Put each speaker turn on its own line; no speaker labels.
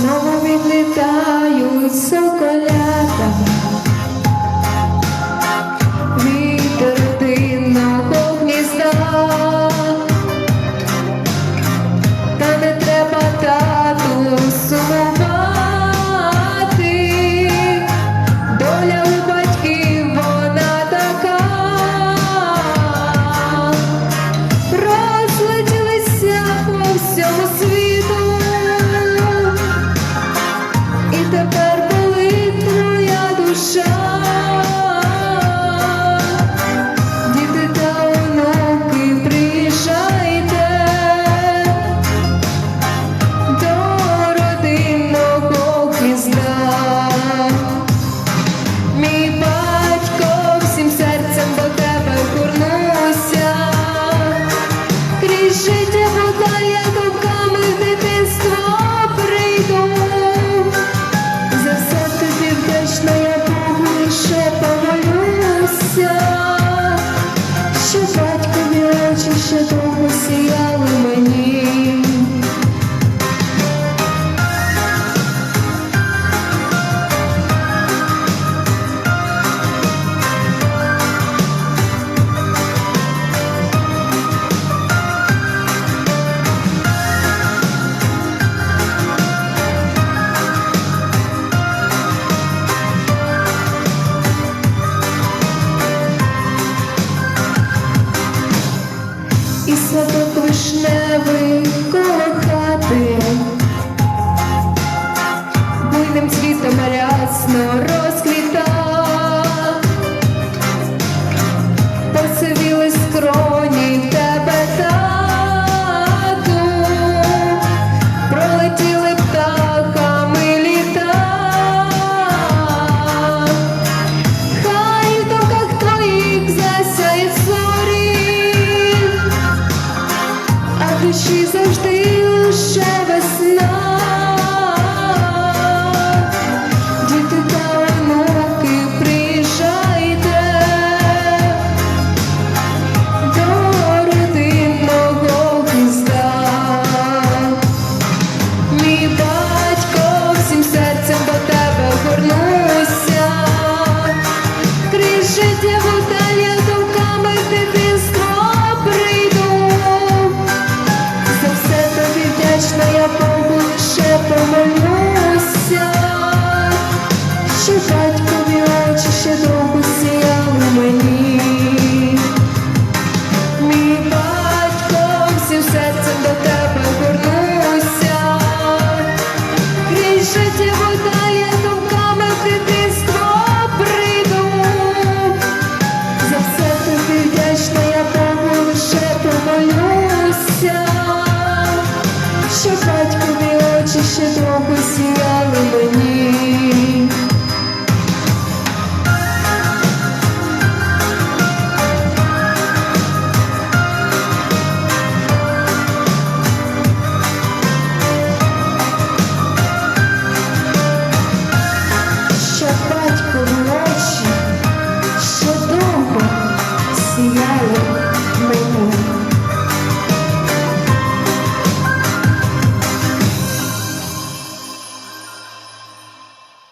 знову відлітаю високо. Садок вишневий коло завжди лише весни. ще довго сіяв мені, мій батько всім серцем до тебе вернуся, крізь життя вода я думками в дитинство прийду, за все тобі вдячна, я Богу лише помолюся, що батькові очі ще довго сіяв.